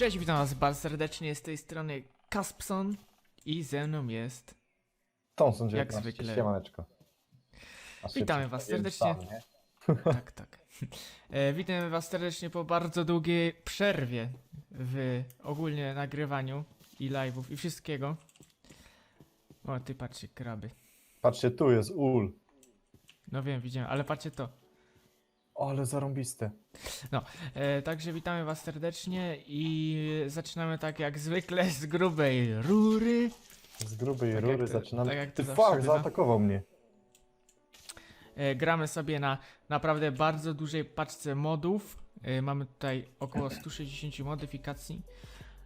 Cześć, witam was bardzo serdecznie z tej strony Kaspson i ze mną jest. Thompson Jak 19, zwykle. Siemaneczko. Witamy was serdecznie. sam, nie? Tak, tak. E, witamy was serdecznie po bardzo długiej przerwie w ogólnie nagrywaniu i live'ów i wszystkiego. O, ty patrzcie, kraby. Patrzcie, tu jest ul. No wiem, widziałem, ale patrzcie to. Ale zarąbiste. E, także witamy was serdecznie i zaczynamy tak jak zwykle z grubej rury. Z grubej Tak rury to- zaczynamy. tak jak to Ty zawsze fuck, bywa. zaatakował mnie. E, gramy sobie na naprawdę bardzo dużej paczce modów. E, mamy tutaj około 160 modyfikacji.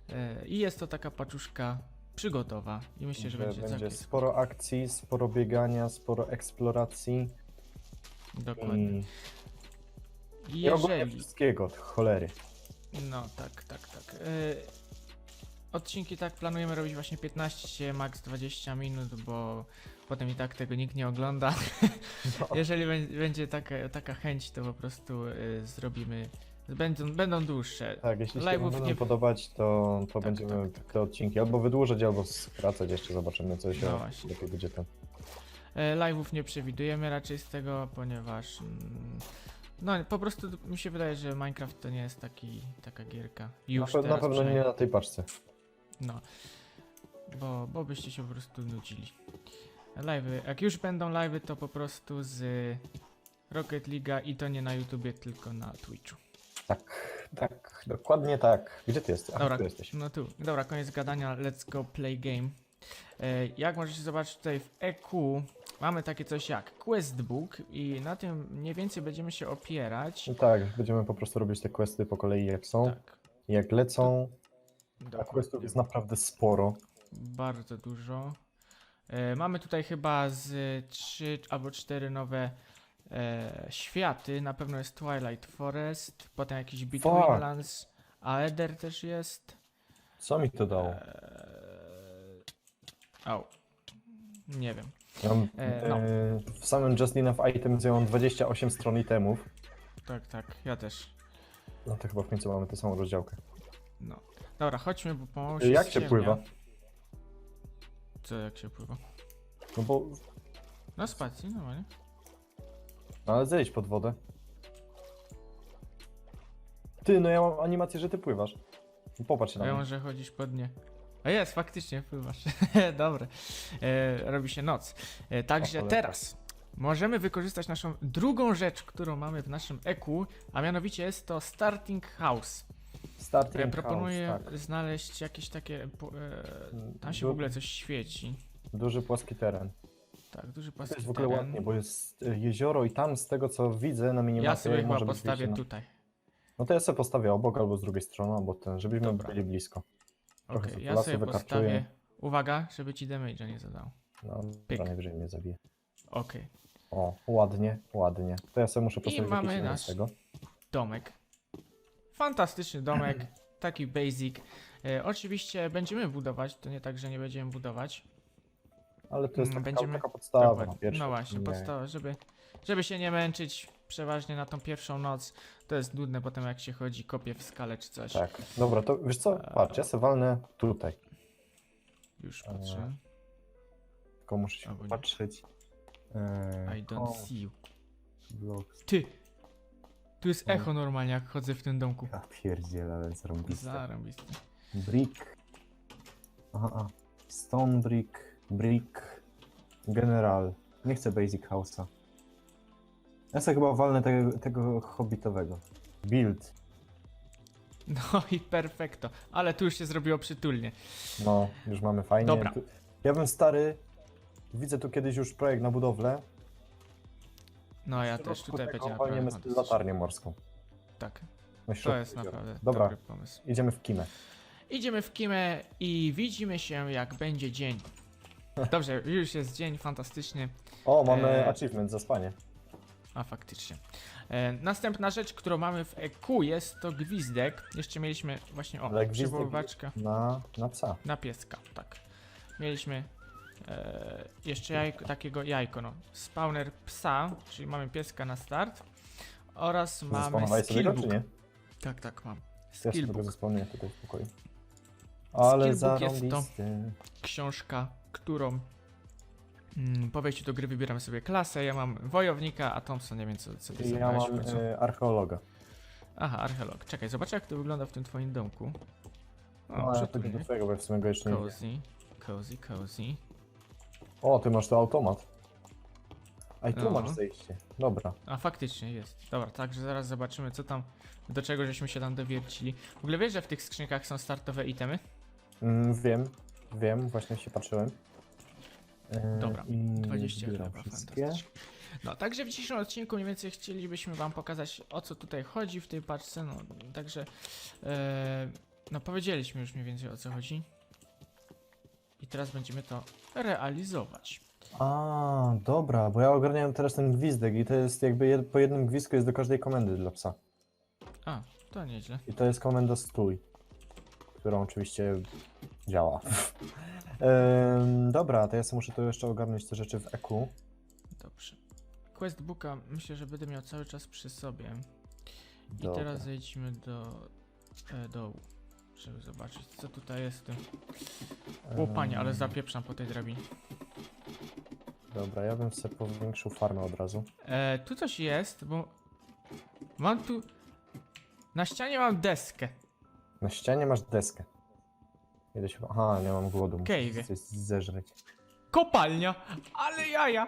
E, I jest to taka paczuszka przygotowa. I myślę, że, będzie, całkiem sporo akcji, sporo biegania, sporo eksploracji Dokładnie. i, Ogólnie jeżeli. wszystkiego, od cholery. No tak, tak, tak. E, odcinki tak planujemy robić właśnie 15, max 20 minut, bo potem i tak tego nikt nie ogląda. No. Jeżeli bę- będzie taka, taka chęć, to po prostu e, zrobimy. Będą, będą dłuższe. Tak, jeśli się Live'ów wam będą nie- podobać, to, to Tak, będziemy tak, tak. te odcinki albo wydłużać, albo skracać jeszcze, zobaczymy co się No właśnie. będzie ten. E, Live'ów nie przewidujemy raczej z tego, ponieważ mm, no po prostu mi się wydaje, że Minecraft to nie jest taki, taka gierka. Na, Już pe- na teraz pewno nie przynajmniej. na tej paczce. No, bo, bo byście się po prostu nudzili. Live'y, jak już będą live'y, to po prostu z Rocket League'a i to nie na YouTubie, tylko na Twitchu. Tak, tak, dokładnie tak. Gdzie ty jesteś? Dobra, tu jesteś. no tu. Dobra, koniec gadania, let's go play game. E, jak możecie zobaczyć tutaj w EQ mamy takie coś jak questbook i na tym mniej więcej będziemy się opierać. No tak, będziemy po prostu robić te questy po kolei jak są, Tak, jak lecą. A dokładnie. questów jest naprawdę sporo. Bardzo dużo. E, mamy tutaj chyba z 3 albo 4 nowe e, światy. Na pewno jest Twilight Forest, potem jakiś Between Lands, Aether też jest. Co mi to dało? Eee, au. Nie wiem. Ja mam, e, no. e, w samym Just Enough Items ja mam 28 stron itemów. Tak, tak, ja też. No to chyba w końcu mamy tę samą rozdziałkę. No. Dobra, chodźmy, bo pomału się Jak się ściemnia. pływa? Co, jak się pływa? No bo, Na spacji, normalnie. no ale zejdź pod wodę. Ty, no ja mam animację, że ty pływasz. No Popatrz A na ja mnie. może chodzisz pod nie. A jest, faktycznie pływasz. Dobre. E, robi się noc. E, także cholera. teraz możemy wykorzystać naszą drugą rzecz, którą mamy w naszym EQ, a mianowicie jest to Starting House. Starting E, proponuję house, tak. znaleźć jakieś takie. po- E, tam się Du- w ogóle coś świeci. Duży płaski teren. Tak, duży To płaski jest w ogóle teren. ładnie, bo jest e, jezioro i tam z tego co widzę na minimapie Ja sobie chyba może być postawię wyjście na- tutaj. No to ja sobie postawię obok albo z drugiej strony, albo ten, żebyśmy Dobra. byli blisko. Okej, Trochę ja lasu sobie wykarczuję. postawię. Uwaga, żeby ci damage'a nie zadał. No, Pyk. to najwyżej mnie zabije. Okej. O, ładnie, ładnie. To ja sobie muszę postawić mamy jakiś nasz- z tego. domek. Fantastyczny domek, taki basic. E, oczywiście będziemy budować, to nie tak, że nie będziemy budować. Ale to jest Mm, taka, będziemy- taka podstawa Dokładnie. na pierwszy no właśnie, podstawa, żeby, żeby się nie męczyć przeważnie na tą pierwszą noc. To jest nudne potem jak się chodzi, kopie w skale czy coś. Tak, dobra, to wiesz co, patrz, ja sobie walnę tutaj. Już patrzę. Tylko muszę się Albo nie. patrzeć. Eee, I don't see you. blok. Ty! Tu jest echo normalnie jak chodzę w tym domku. Ja pierdzielę, ale zarąbiste. Zarąbiste. Brick. Aha, a. Stone brick, brick, general. Nie chcę basic house'a. Ja sobie chyba walnę tego, tego hobbitowego. Build. No i perfekto. Ale tu już się zrobiło przytulnie. No, już mamy fajnie. Dobra. Tu- Ja bym stary. Widzę tu kiedyś już projekt na budowlę. No ja W też środku tutaj tego będzie walniemy naprawdę z latarnię morską. Tak, Na to środku jest jeziora. naprawdę Dobra, dobry pomysł. idziemy w kimę. Idziemy w kimę i widzimy się jak będzie dzień. Dobrze, już jest dzień, fantastycznie. O, mamy Eee. achievement za spanie. A faktycznie. E, następna rzecz, którą mamy w EQ jest to gwizdek. Jeszcze mieliśmy właśnie, o, Ale gwizdek- przywoływaczka Na, na psa. na pieska, tak. Mieliśmy e, jeszcze jajko, takiego jajko, no. Spawner psa, czyli mamy pieska na start. Oraz mamy Zaspanowałeś sobie go, czy skillbook. nie? Tak, tak, mam. Skillbook. zasłonię tutaj w pokoju. Ale Skillbook jest to- zarąbisty. Książka, którą po wejściu do gry wybieramy sobie klasę. Ja mam wojownika, a Thompson nie wiem co, co ty Ja zabrałeś mam końcu. e, archeologa. Aha, archeolog. Czekaj, zobacz jak to wygląda w tym twoim domku. O, No, tu pójdę do nie. twojego, bo ja w sumie go jeszcze nie widzę. Cozy, cozy, cozy. O, ty masz tu automat. A i tu No. masz zejście. Dobra. A faktycznie jest. Dobra, także zaraz zobaczymy co tam, do czego żeśmy się tam dowiercili. W ogóle wiesz, że w tych skrzynkach są startowe itemy? Mm, wiem, wiem, właśnie się patrzyłem. E, Dobra, i 20 zbieram chleba, wszystkie. fantastycznie. No, także w dzisiejszym odcinku mniej więcej chcielibyśmy wam pokazać o co tutaj chodzi w tej paczce, no, także e, no powiedzieliśmy już mniej więcej o co chodzi. I teraz będziemy to realizować. A, dobra, bo ja ogarniałem teraz ten gwizdek i to jest jakby jed, po jednym gwizdku jest do każdej komendy dla psa. A, to nieźle. I to jest komenda stój, którą oczywiście działa. Em, dobra, to ja sobie muszę tu jeszcze ogarnąć te rzeczy w EQ. Dobrze. Questbooka myślę, że będę miał cały czas przy sobie. I Dobra. teraz zejdźmy do e, dołu, żeby zobaczyć co tutaj jest w tym. O panie, ale zapieprzam po tej drabinie. Dobra, ja bym sobie powiększył farmę od razu. E, tu coś jest, bo mam tu... Na ścianie mam deskę. Na ścianie masz deskę. Się... Aha, nie mam głodu, muszę coś zeżreć. Kopalnia! Ale jaja!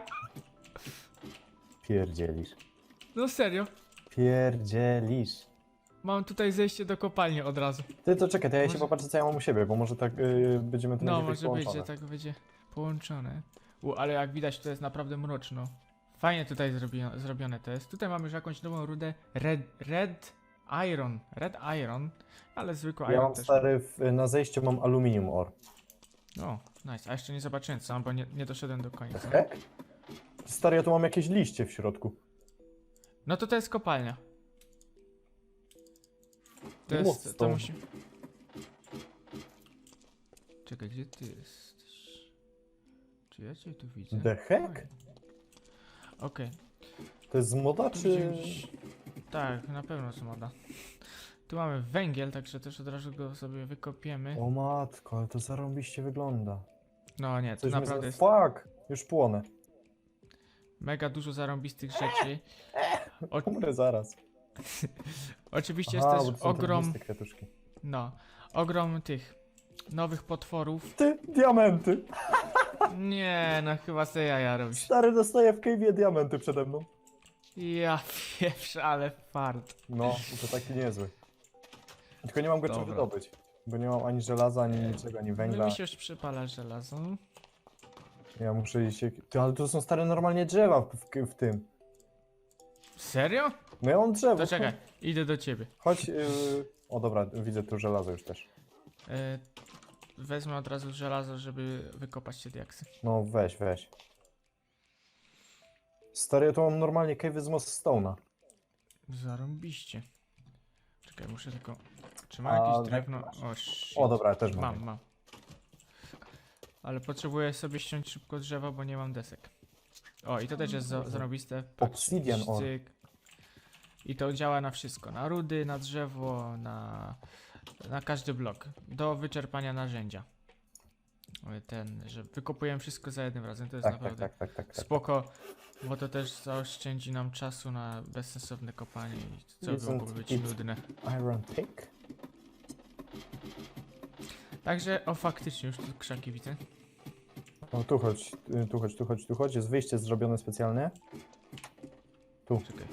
Pierdzielisz. No serio. Pierdzielisz. Mam tutaj zejście do kopalni od razu. Ty to czekaj, to ja się Może- popatrzę co ja mam u siebie, bo może tak yy, będziemy to No, będzie może być, że połączone. tak będzie połączone. U, ale jak widać to jest naprawdę mroczno. Fajnie tutaj zrobio zrobione to jest. Tutaj mamy już jakąś nową rudę. Red, red Iron. Red Iron. Ale zwykła Ja Iron mam też. stary, w, na zejściu mam aluminium ore. No, nice. A jeszcze nie zobaczyłem co, bo nie, nie doszedłem do końca. Hek? Stary, ja tu mam jakieś liście w środku. No to to jest kopalnia. To Nie jest, mów to stąd. musi... Czekaj, gdzie ty jesteś? Czy ja cię tu widzę? The heck? Okej. To jest z moda, czy... gdzieś- Tak, na pewno jest moda. Tu mamy węgiel, także też od razu go sobie wykopiemy. O matko, ale to zarąbiście wygląda. No nie, to Coś mi naprawdę za... jest Fuck! Już płonę. mega dużo zarąbistych rzeczy. O, Umrę zaraz. oczywiście Aha, jest bo też to są te ogrom, listy kwiatuszki. no, ogrom tych nowych potworów. Ty, diamenty! Nie, no chyba se jaja robisz. Stary, dostaję w cave'ie diamenty przede mną. Ja pierwszy, ale fart. No, to taki niezły. Tylko nie mam go czym Dobra. wydobyć. Bo nie mam ani żelaza, ani niczego, ani No węgla. mi się już przypala żelazo. Ja muszę iść... Ty, ale to są stare normalnie drzewa w, w, w tym. Serio? No ja mam drzewo. To czekaj, idę do ciebie. Chodź... Yy... O dobra, widzę tu żelazo już też. E, wezmę od razu żelazo, żeby wykopać te diaksy. No weź, weź. Stary, ja tu mam normalnie cave'y z Mossstone'a. Zarąbiście. Czekaj, muszę tylko... Czy mam A jakieś drewno? O, shit. O dobra, ja też mam. Mam, mam. Ale potrzebuję sobie ściąć szybko drzewo, bo nie mam desek. O, i to też jest za-. Patrz, Obsidian cyk. I to działa na wszystko. Na rudy, na drzewo, na, na każdy blok. Do wyczerpania narzędzia. Ten, że wykopujemy wszystko za jednym razem, to jest Tak, tak, naprawdę tak, tak, tak, tak. spoko. Bo to też zaoszczędzi nam czasu na bezsensowne kopanie i co Isn't byłoby być nudne. Iron pick? Także, o faktycznie, już tu krzaki widzę. O, tu chodź, y, tu chodź, tu chodź, tu chodź. Jest wyjście zrobione specjalnie. Czekaj.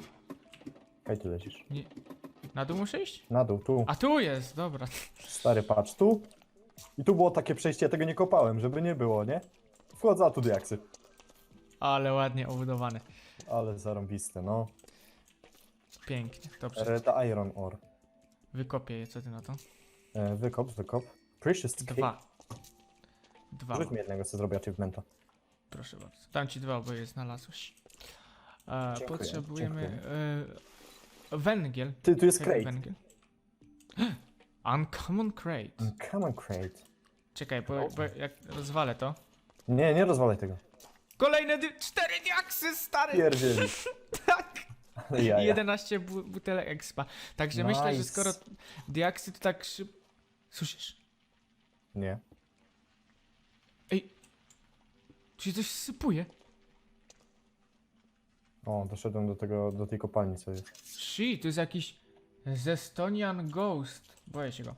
Hej, ty lecisz. Na dół muszę iść? Na dół, tu. A tu jest, dobra. Stary, patrz, tu. I tu było takie przejście, ja tego nie kopałem, żeby nie było, nie? Wchodzę, a tu diaksy. Ale ładnie obudowane. Ale zarąbiste, no. Pięknie, dobrze. Red Iron Ore. Wykopię je, co ty na to? E, wykop, wykop. Precious Cave. Dwa. Dwa. Rzuć mi jednego, co zrobię achievementa. Proszę bardzo. Dam ci dwa, bo je znalazłeś. E, Dziękuję, potrzebujemy e, węgiel. Ty, tu jest crate. Węgiel. Uncommon crate. Come on, crate. Czekaj, bo, bo jak rozwalę to. Nie, nie rozwalaj tego. Kolejne dy- cztery diaksy, stary! Pierdzieli. Tak! Ale i jaja. 11 bu butelek expa. Także myślę, że Nice. skoro diaksy to tak szyb... Słyszysz? Nie. Ej! Tu się coś sypuje? O, doszedłem do tego, do tej kopalni, co jest. Shit, to jest jakiś Zestonian Ghost. Boję się go.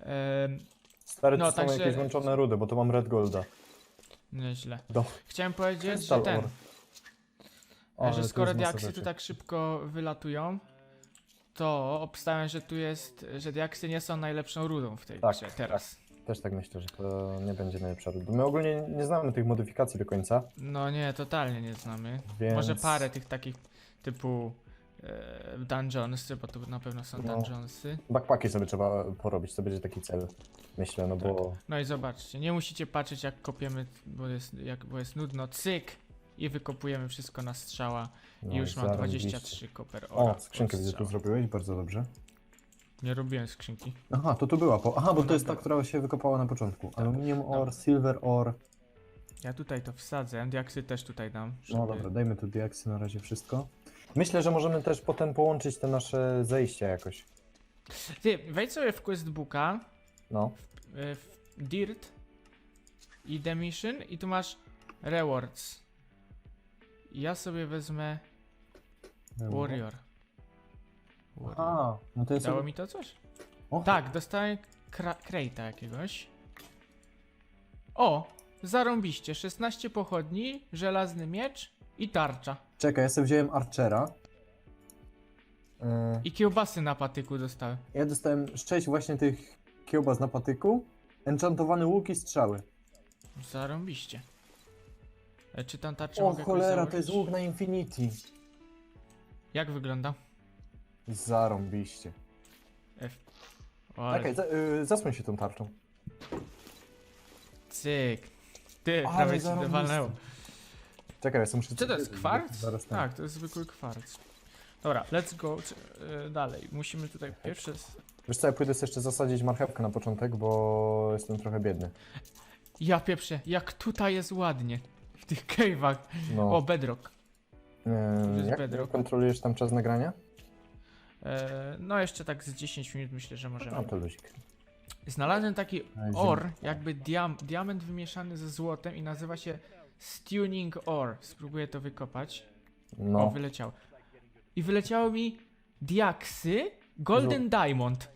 Ehm, Stary, No, to są także- jakieś włączone rudy, bo tu mam red golda. Nieźle. Do. Chciałem powiedzieć, że Crystal ten, ore. O, ale że tu skoro jest masa diaksy tu rzeczy. tak szybko wylatują, to obstawiam, że tu jest, że diaksy nie są najlepszą rudą w tej Tak, grze teraz. Też tak myślę, że to nie będzie najlepsza ruda. My ogólnie nie znamy tych modyfikacji do końca, No nie, totalnie nie znamy. więc... Może parę tych takich typu e, dungeonsy, bo tu na pewno są No. dungeonsy. Backpacki sobie trzeba porobić, to będzie taki cel. Myślę, no bo... No i zobaczcie, nie musicie patrzeć jak kopiemy, bo jest, jak, bo jest nudno. Cyk! I wykopujemy wszystko na strzała. No, I już mam zarobiście. 23 koper O, ora skrzynkę widzę, tu zrobiłeś, bardzo dobrze. Nie robiłem skrzynki. Aha, to tu była, po... aha, bo No to jest ta, która się wykopała na początku. Aluminium Dobra. ore, silver ore. Ja tutaj to wsadzę, diaksy też tutaj dam. Żeby... No dobra, dajmy tu diaksy na razie wszystko. Myślę, że możemy też potem połączyć te nasze zejścia jakoś. Ty, wejdź sobie w questbooka, No. e, w Dirt i The Mission i tu masz rewards. Ja sobie wezmę Warrior. Warrior. A, no to jest... Dało mi to coś? Tak, dostałem kra- krejta jakiegoś. O! Zarąbiście, 16 pochodni, żelazny miecz i tarcza. Czekaj, ja sobie wziąłem Archera. Yy, I kiełbasy na patyku dostałem. ja dostałem 6 właśnie tych kiełbas na patyku, enchantowany łuk i strzały. Zarąbiście. E, Czy tam tarczę O mogę jakoś cholera, to jest łuk na Infinity. Jak wygląda? Zarąbiście. F. O, Czekaj, za, y, zasłoń się tą tarczą. cyk. Ty, Ale prawie ci zarąbiste. Czekaj, ja sobie muszę... Co to jest, kwarc? Zaraz ten. Tak, to jest zwykły kwarc. Dobra, let's go e, dalej. Musimy tutaj pierwsze... Wiesz co, ja pójdę sobie jeszcze zasadzić marchewkę na początek, bo jestem trochę biedny. Ja pieprzę, jak tutaj jest ładnie. W tych cave'ach. No. O, bedrock. Yy, jest jak bedrock. kontrolujesz tam czas nagrania? E, no jeszcze tak z 10 minut myślę, że możemy. No to luzik. Znalazłem taki or, jakby diam diament wymieszany ze złotem i nazywa się Tuning Ore. Spróbuję to wykopać. O, No. wyleciało. I wyleciało mi diaksy Golden Diamond.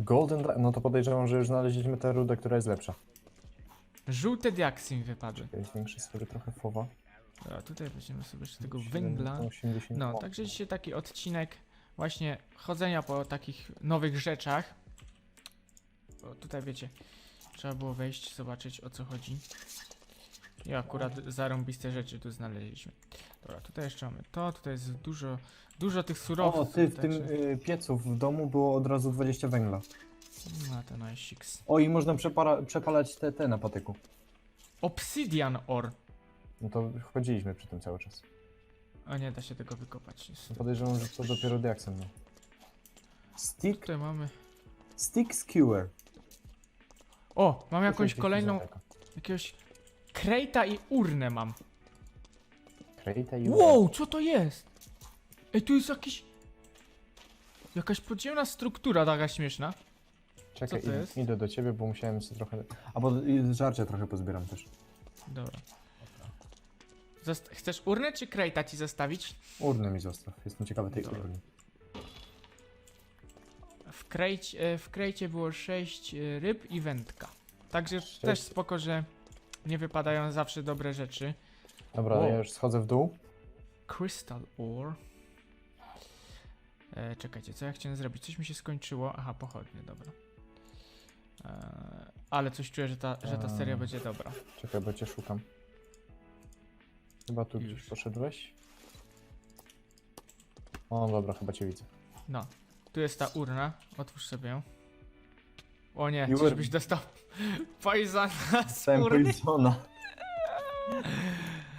Golden, Di- no to podejrzewam, że już znaleźliśmy tę rudę, która jest lepsza. Żółte diaksy mi wypadły. Czekaj, Zwiększę sobie trochę fowa. Dobra, tutaj weźmiemy sobie jeszcze tego węgla. 80. No, o, także dzisiaj taki odcinek właśnie chodzenia po takich nowych rzeczach. Bo tutaj wiecie, trzeba było wejść, zobaczyć o co chodzi. I akurat zarąbiste rzeczy tu znaleźliśmy. Dobra, tutaj jeszcze mamy to, tutaj jest dużo, dużo tych O, surowców. ty w tym także- y, piecu w domu było od razu 20 węgla. No, to najsiks. O, i można przepala, przepalać te, te na patyku. Obsidian ore. No to chodziliśmy przy tym cały czas. A nie da się tego wykopać. No podejrzewam, że to dopiero diaksem. No. Stick, Tutaj mamy... stick skewer. O, mam jakąś kolejną, jakiegoś krejta i urnę mam. Krejta i Wow, co to jest? Ej, tu jest jakiś... Jakaś podziemna struktura taka śmieszna. Czekaj, co to idę, jest? idę do ciebie, bo musiałem sobie trochę... A bo i trochę pozbieram też. Dobra. Zost chcesz urnę czy krejta ci zostawić? Urnę mi zostaw, jestem ciekawy tej Dobra. urny. W krejcie, w krejcie było 6 ryb i wędka. Także Sześć. też spoko, że nie wypadają zawsze dobre rzeczy. Dobra, Wow. ja już schodzę w dół. Crystal ore. E, czekajcie, co ja chciałem zrobić? Coś mi się skończyło. Aha, pochodnie, dobra. E, ale coś czuję, że ta, że ta seria Eee. będzie dobra. Czekaj, bo cię szukam. Chyba tu Już. gdzieś poszedłeś. O, dobra, chyba cię widzę. No, tu jest ta urna. Otwórz sobie ją. O nie, were- czyżbyś dostał Poisona z Dostałem urny? Poisona.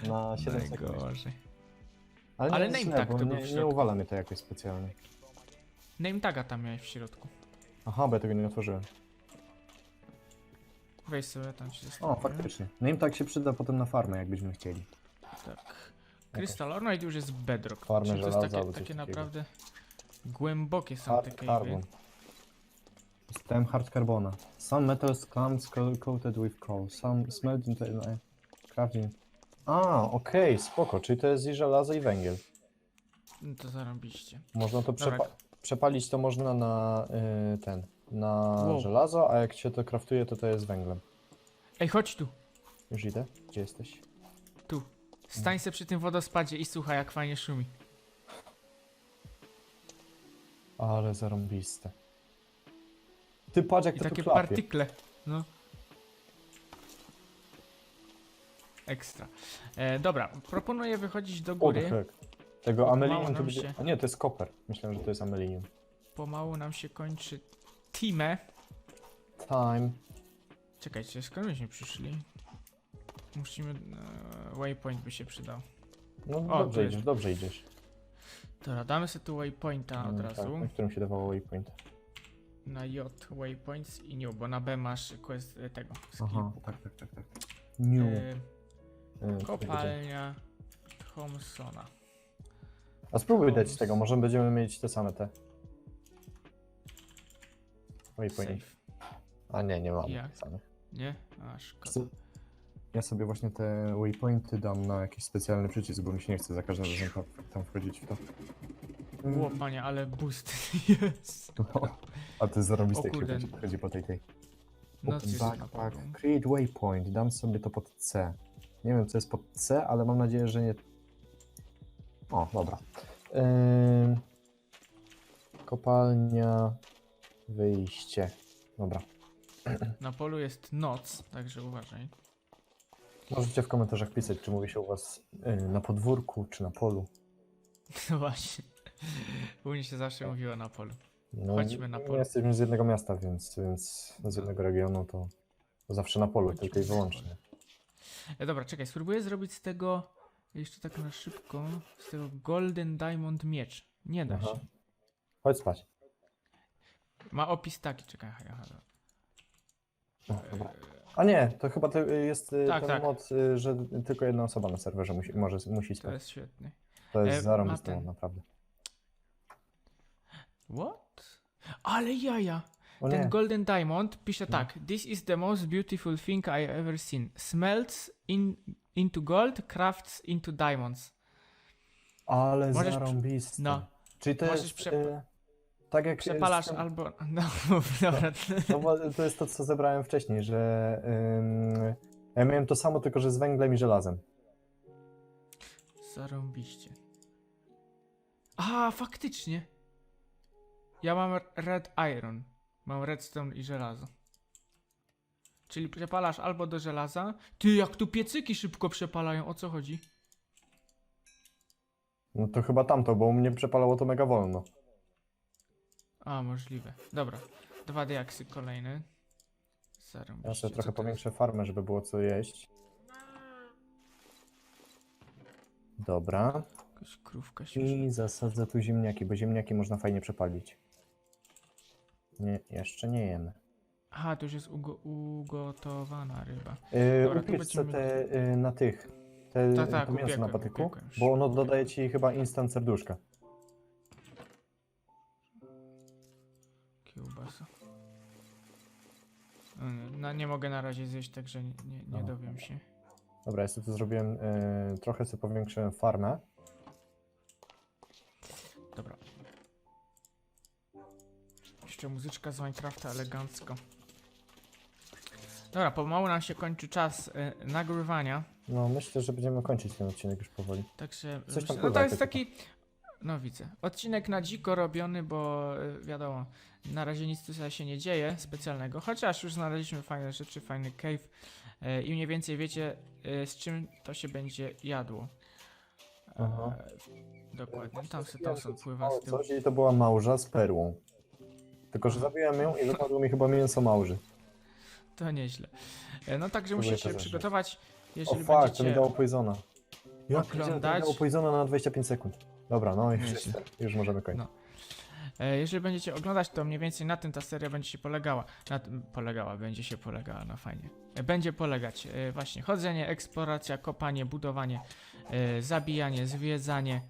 Na 7 sekund. Najgorzej. Ale, name tag bo to był w nie, nie środku. uwala mnie to jakoś specjalnie. Name taga tam miałeś w środku. Aha, bo ja tego nie otworzyłem. Weź sobie tam się O, zostawię. faktycznie. Name tag się przyda potem na farmę, jakbyśmy chcieli. Tak. Crystal tu już jest bedrock. Farmy Czyli to jest żelaza takie, albo coś takie takiego. naprawdę głębokie są Hard te carbon. Dostałem hard carbona. Some metals comes co- coated with coal. Some smelt into no, crafting. A, okej, spoko, czyli to jest i żelazo i węgiel. No to zarobiście. Można to Dobra. przepa- przepalić to można na y, ten, na Wow. żelazo, a jak się to kraftuje, to to jest węglem. Ej, chodź tu, Już idę? Gdzie jesteś? tu. Stań se przy tym wodospadzie i słuchaj, jak fajnie szumi. Ale zarąbiste. Ty patrz jak I to takie tu klapie. partykle. No. Ekstra. E, dobra, proponuję wychodzić do góry. heck. Tego amelinium to nam będzie... się- A nie, to jest koper. Myślałem, że to jest amelinium. Pomału nam się kończy teamę. Time. Czekajcie, skąd myśmy przyszli? Musimy... E, waypoint by się przydał. No O, dobrze jest. idziesz, dobrze idziesz. Dobra, damy sobie tu waypointa od Mm, razu. Tak, na którym się dawało waypoint. Na J waypoints i new, bo na B masz quest e, tego. Skill. tak, tak, tak, tak. New. E, Y, kopalnia Thompsona. A spróbuj dać tego, może będziemy mieć te same te. Waypoint. Safe. A nie, nie Jak? samych. Nie? A, szkoda. Co? Ja sobie właśnie te waypointy dam na jakiś specjalny przycisk, bo mi się nie chce za każdym razem tam, tam wchodzić w to. Ło, panie, ale boost jest. No, a to zarobiste, O jak się kurde. chodzi, po tej tej. Na backpack, pewno. create waypoint, dam sobie to pod C. Nie wiem co jest pod C, ale mam nadzieję, że nie... O, dobra. Ym... Kopalnia, wyjście. Dobra. Na polu jest noc, także uważaj. Możecie w komentarzach pisać, czy mówi się u was y, na podwórku, czy na polu. No właśnie. U mnie się zawsze mówiło na polu. No, Chodźmy na my polu. Jesteśmy z jednego miasta, więc, więc z jednego regionu to, to zawsze na polu, Chodźmy tylko i na wyłącznie. E, dobra, czekaj, spróbuję zrobić z tego, jeszcze tak na szybko, z tego Golden Diamond miecz. Nie da Aha. się. Chodź spać. Ma opis taki, czekaj, aha, aha, dobra. O, dobra. A nie, to chyba to jest y, Tak, ten tak. mod, y, że tylko jedna osoba na serwerze musi, może, musi To spać. jest świetny. To jest e, zarąbiste ma mod, ten- naprawdę. What? Ale jaja! O Ten nie, Golden Diamond pisze No. tak. This is the most beautiful thing I ever seen. Smelts in, into gold, crafts into diamonds. ale możesz zarąbiste. no. Czyli to możesz jest prze- y, tak jak... Przepalasz z albo... No, mów, dobra. No bo to jest to, co zebrałem wcześniej, że ym, ja miałem to samo, tylko że z węglem i żelazem. Zarąbiście. A, faktycznie. Ja mam red iron. Mam redstone i żelazo. Czyli przepalasz albo do żelaza. Ty, jak tu piecyki szybko przepalają, o co chodzi? No to chyba tamto, bo u mnie przepalało to mega wolno. A, możliwe. Dobra. Dwa diaksy kolejne. Zarąbiście. Ja sobie trochę powiększę farmę, żeby było co jeść. Dobra. Jakaś krówka świeża. I zasadzę tu ziemniaki, bo ziemniaki można fajnie przepalić. Nie, jeszcze nie jemy. Aha, to już jest ugo ugotowana ryba. Yy, Dobra, tu upiecz se będziemy- te yy, na tych. Te, Tak, tak, to mięso na upiekłem, patyku, upiekłem już. bo ono dodaje ci chyba instant serduszka. Kiełbasa. Mm, No nie mogę na razie zjeść, także nie, nie, nie No. dowiem się. Dobra, ja sobie tu zrobiłem, yy, trochę sobie powiększyłem farmę. Muzyczka z Minecrafta elegancko. Dobra, pomału nam się kończy czas e, nagrywania, No myślę, że będziemy kończyć ten odcinek już powoli. także Coś tam myślę, no pływa to jest tylko. taki, no widzę, odcinek na dziko robiony, bo e, wiadomo, na razie nic tutaj się nie dzieje specjalnego, chociaż już znaleźliśmy fajne rzeczy, fajny cave i mniej więcej wiecie z czym to się będzie jadło. Aha. E, dokładnie, tam tam sobie pływa z tyłu. Coś i to była małża z perłą. Tylko, że zabiłem ją i wypadło mi chyba mięso małży. To nieźle. E, No także Próbuję musicie to się zażyć. przygotować, O jeżeli fuck, to mi będziecie... dało poisona. Ja oglądać- mi dało poisona na 25 sekund. Dobra, no już, Nieźle. jestem. już możemy kończyć. No. E, jeżeli będziecie oglądać, to mniej więcej na tym ta seria będzie się polegała. Na tym polegała, będzie się polegała, no fajnie. E, będzie polegać e, właśnie chodzenie, eksploracja, kopanie, budowanie, zabijanie, zwiedzanie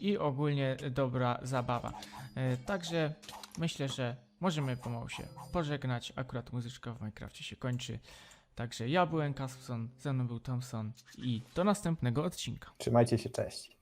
i ogólnie dobra zabawa. Także myślę, że możemy pomału się pożegnać. Akurat muzyczka w Minecrafcie się kończy. Także ja byłem Kaspson, ze mną był Thompson i do następnego odcinka. Trzymajcie się, cześć.